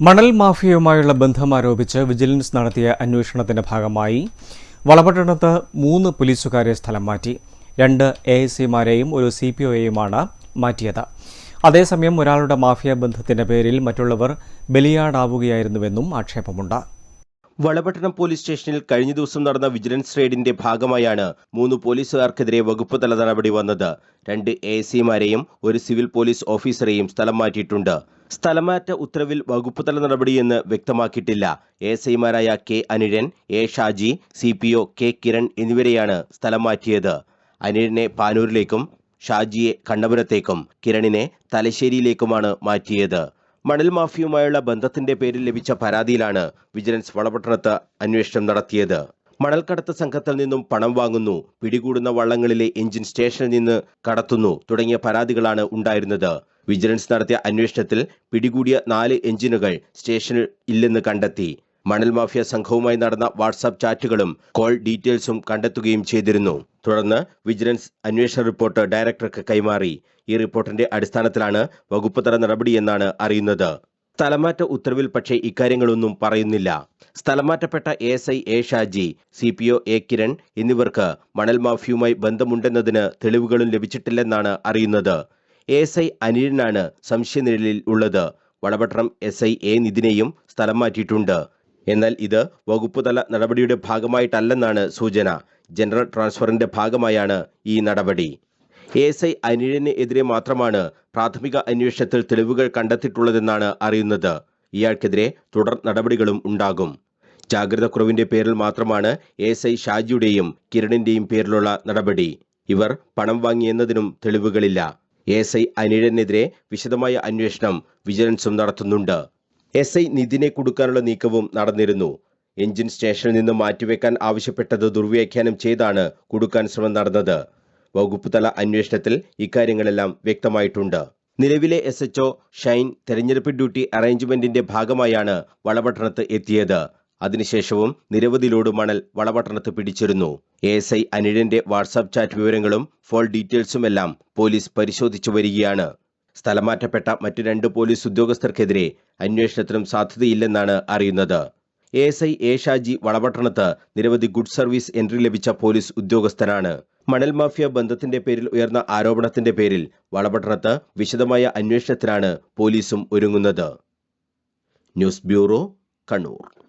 മണൽ മാഫിയയുമായുള്ള ബന്ധം ആരോപിച്ച് വിജിലൻസ് നടത്തിയ അന്വേഷണത്തിന്റെ ഭാഗമായി വളപട്ടണത്ത് മൂന്ന് പോലീസുകാരെ സ്ഥലം മാറ്റി. രണ്ട് എ എസ് സിമാരെയും ഒരു സി പി ഒയെയുമാണ് മാറ്റിയത്. അതേസമയം ഒരാളുടെ മാഫിയ ബന്ധത്തിന്റെ പേരിൽ മറ്റുള്ളവർ ബലിയാടാവുകയായിരുന്നുവെന്നും ആക്ഷേപമുണ്ട്. വളപട്ടണം പോലീസ് സ്റ്റേഷനിൽ കഴിഞ്ഞ ദിവസം നടന്ന വിജിലൻസ് റെയ്ഡിന്റെ ഭാഗമായാണ് മൂന്ന് പോലീസുകാർക്കെതിരെ വകുപ്പ് തല നടപടി വന്നത്. രണ്ട് എ സിമാരെയും ഒരു സിവിൽ പോലീസ് ഓഫീസറെയും സ്ഥലം മാറ്റിയിട്ടുണ്ട്. സ്ഥലമാറ്റ ഉത്തരവിൽ വകുപ്പ് തല നടപടിയെന്ന് വ്യക്തമാക്കിയിട്ടില്ല. A സിമാരായ K Anizhan A Shaji C P O K Kiran എന്നിവരെയാണ് സ്ഥലം മാറ്റിയത്. അനിഴനെ പാനൂരിലേക്കും ഷാജിയെ കണ്ണപുരത്തേക്കും കിരണിനെ തലശ്ശേരിയിലേക്കുമാണ് മാറ്റിയത്. മണൽ മാഫിയുമായുള്ള ബന്ധത്തിന്റെ പേരിൽ ലഭിച്ച പരാതിയിലാണ് വിജിലൻസ് വളപട്ടണത്ത് അന്വേഷണം നടത്തിയത്. മണൽക്കടത്ത് സംഘത്തിൽ നിന്നും പണം വാങ്ങുന്നു പിടികൂടുന്ന വള്ളങ്ങളിലെ എഞ്ചിൻ സ്റ്റേഷനിൽ നിന്ന് കടത്തുന്നു തുടങ്ങിയ പരാതികളാണ് ഉണ്ടായിരുന്നത്. വിജിലൻസ് നടത്തിയ അന്വേഷണത്തിൽ പിടികൂടിയ നാല് എഞ്ചിനുകൾ സ്റ്റേഷനിൽ ഇല്ലെന്ന് കണ്ടെത്തി. മണൽ മാഫിയ സംഘവുമായി നടന്ന വാട്സാപ്പ് ചാറ്റുകളും കോൾ ഡീറ്റെയിൽസും കണ്ടെത്തുകയും ചെയ്തിരുന്നു. തുടർന്ന് വിജിലൻസ് അന്വേഷണ റിപ്പോർട്ട് ഡയറക്ടർക്ക് കൈമാറി. ഈ റിപ്പോർട്ടിന്റെ അടിസ്ഥാനത്തിലാണ് വകുപ്പ് തല നടപടിയെന്നാണ് അറിയുന്നത്. സ്ഥലമാറ്റ ഉത്തരവിൽ പക്ഷേ ഇക്കാര്യങ്ങളൊന്നും പറയുന്നില്ല. സ്ഥലമാറ്റപ്പെട്ട S I A Shaji C P O A Kiran എന്നിവർക്ക് മണൽ മാഫിയുമായി ബന്ധമുണ്ടെന്നതിന് തെളിവുകളും ലഭിച്ചിട്ടില്ലെന്നാണ് അറിയുന്നത്. എസ് ഐ അനിലിനാണ് സംശയനിഴലിൽ ഉള്ളത്. വളപട്ടണം എസ് ഐ എ നിതിനെയും സ്ഥലം മാറ്റിയിട്ടുണ്ട്. എന്നാൽ ഇത് വകുപ്പുതല നടപടിയുടെ ഭാഗമായിട്ടല്ലെന്നാണ് സൂചന. ജനറൽ ട്രാൻസ്ഫറിന്റെ ഭാഗമായാണ് ഈ നടപടി. എ എസ് ഐ അനിലിന് എതിരെ മാത്രമാണ് പ്രാഥമിക അന്വേഷണത്തിൽ തെളിവുകൾ കണ്ടെത്തിയിട്ടുള്ളതെന്നാണ് അറിയുന്നത്. ഇയാൾക്കെതിരെ തുടർ നടപടികളും ഉണ്ടാകും. ജാഗ്രത കുറവിന്റെ പേരിൽ മാത്രമാണ് എ എസ് ഐ ഷാജിയുടെയും കിരണിന്റെയും പേരിലുള്ള നടപടി. ഇവർ പണം വാങ്ങിയെന്നതിനും തെളിവുകളില്ല. എ എസ് ഐ അനിഴനെതിരെ വിശദമായ അന്വേഷണം വിജിലൻസും നടത്തുന്നുണ്ട്. എസ് ഐ നിതിനെ കൊടുക്കാനുള്ള നീക്കവും നടന്നിരുന്നു. എഞ്ചിൻ സ്റ്റേഷനിൽ നിന്ന് മാറ്റിവെക്കാൻ ആവശ്യപ്പെട്ടത് ദുർവ്യാഖ്യാനം ചെയ്താണ് കൊടുക്കാൻ ശ്രമം നടന്നത്. വകുപ്പ് തല അന്വേഷണത്തിൽ ഇക്കാര്യങ്ങളെല്ലാം വ്യക്തമായിട്ടുണ്ട്. നിലവിലെ എസ് എച്ച്ഒ ഷൈൻ തെരഞ്ഞെടുപ്പ് ഡ്യൂട്ടി അറേഞ്ച്മെന്റിന്റെ ഭാഗമായാണ് വളപട്ടണത്ത് എത്തിയത്. അതിനുശേഷവും നിരവധി ലോഡ് മണൽ വളപട്ടണത്ത് പിടിച്ചിരുന്നു. എ എസ് ഐ അനിഴന്റെ വാട്സാപ്പ് ചാറ്റ് വിവരങ്ങളും ഫോൾ ഡീറ്റെയിൽസുമെല്ലാം പോലീസ് പരിശോധിച്ചു വരികയാണ്. സ്ഥലമാറ്റപ്പെട്ട മറ്റ് രണ്ട് പോലീസ് ഉദ്യോഗസ്ഥർക്കെതിരെ അന്വേഷണത്തിനും സാധ്യതയില്ലെന്നാണ് അറിയുന്നത്. A S I A Shaji വളപട്ടണത്ത് നിരവധി ഗുഡ് സർവീസ് എൻട്രി ലഭിച്ച പോലീസ് ഉദ്യോഗസ്ഥനാണ്. മണൽ മാഫിയ ബന്ധത്തിന്റെ പേരിൽ ഉയർന്ന ആരോപണത്തിന്റെ പേരിൽ വളപട്ടണത്ത് വിശദമായ അന്വേഷണത്തിനാണ് പോലീസും ഒരുങ്ങുന്നത്. News bureau Kannur.